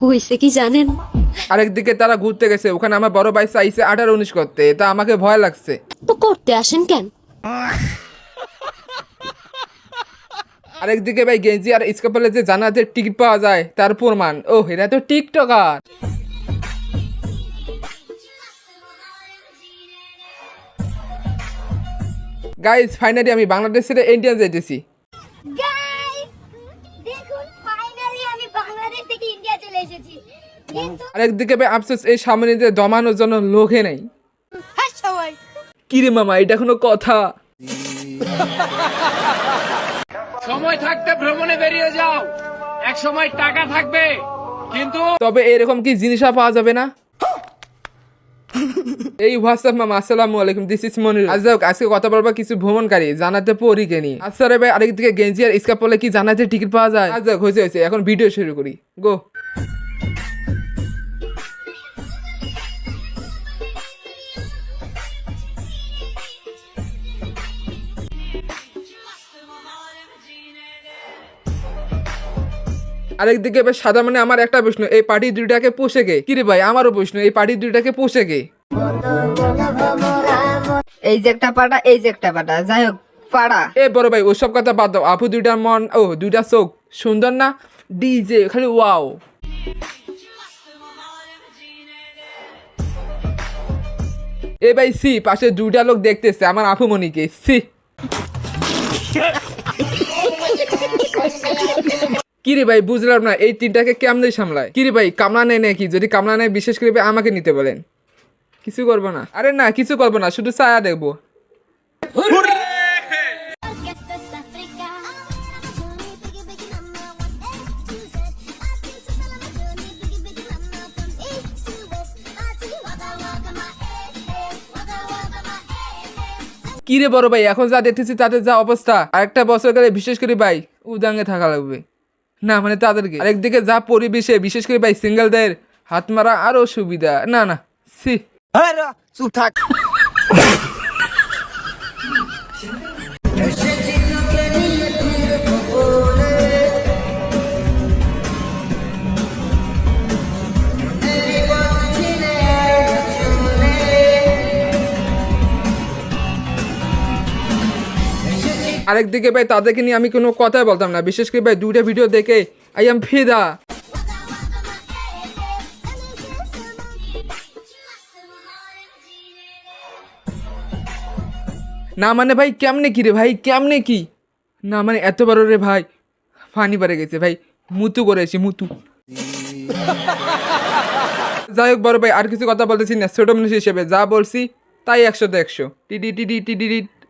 হয়েছে কি জানেন? আরেকদিকে তারা ঘুরতে গেছে ওখানে আমার বড় ভাই চাইছে আঠারো উনিশ করতে তা আমাকে ভয় লাগছে। তো করতে আসেন কেন? আরেকদিকে ভাই গেঞ্জি আর স্কাপালে যে জানাতে টিকিট পাওয়া যায় তার প্রমাণ। ও এরা তো টিকটকার। গাইজ ফাইনালি আমি বাংলাদেশ ছেড়ে ইন্ডিয়া যাইতেছি। আরেকদিকে ভাই আফসোস এই সামনে দমানোর জন্য লোকে নেই। হ্যাঁ কিরে মামা এটা কোনো কথা? সময় থাকতে ভ্রমণে বেরিয়ে যাও। এক সময় টাকা থাকবে কিন্তু তবে এরকম কি জিনিসা পাওয়া যাবে না? এই হোয়াটসঅ্যাপ মামা আসসালামু আলাইকুম দিস ইস মনির। আজ যাক, আজকে কথা বলব কিছু ভ্রমণকারী জানাতে পরীকে নিয়ে। আচ্ছা রে ভাই আরেক দিকে গেঞ্জি আর স্কাপ পরলে কি জানাতে টিকিট পাওয়া যায়? আজ যাক, হয়েছে হয়েছে এখন ভিডিও শুরু করি। গো আরেকদিকে ভাই সাদা মানে আমার একটা প্রশ্ন এই পার্টি দুইটাকে পোষে গে কিরে ভাই আমারও প্রশ্ন এই পার্টি দুইটাকে পোষে গে এই যে একটা পাটা এই যে একটা পাটা যাই হোক পাড়া। এ বড় ভাই ওসব কথা বাদ দাও আপু দুইটার মন ও দুইটা চোখ সুন্দর না? ডিজে খালি ওয়াও। এ ভাই সি পাশে দুইটা লোক দেখতেছে আমার আপু মনিকে সি। কিরে ভাই, বুঝলাম না, এই তিনটাকে কেমনে সামলায়? কিরে ভাই, কামলা নেয় নাকি? যদি কামলা নেয়, বিশেষ করে ভাই আমাকে নিতে বলেন। কিছু করব না। আরে না, কিছু করব না, শুধু ছায়া দেখব। কিরে বড় ভাই, এখন যা দেখতেছি তাদের যা অবস্থা। আরেকটা বছর গেলে বিশেষ করে ভাই, উদাঙ্গে থাকা লাগবে। না মানে তাদেরকে। আরেকদিকে যা পরিবেশে বিশেষ করে ভাই সিঙ্গেলদের হাত মারা আরও সুবিধা। না না সি চুপ থাক। আরেকদিকে ভাই, তাদেরকে নিয়ে আমি কোনো কথাই বলতাম না। বিশেষ করে ভাই, দুইটা ভিডিও দেখে আই এম ফিদা না মানে ভাই, কেমনে কি রে ভাই, কেমনে কি? না মানে এত বড় রে ভাই ফানি পারে গেছে ভাই, মুতু করেছি মুতু। যাই হোক বড় ভাই, আর কিছু কথা বলতেছি না, ছোট মানুষ হিসেবে যা বলছি, তাই একশো। তো একশো টিডি টিডি টিডি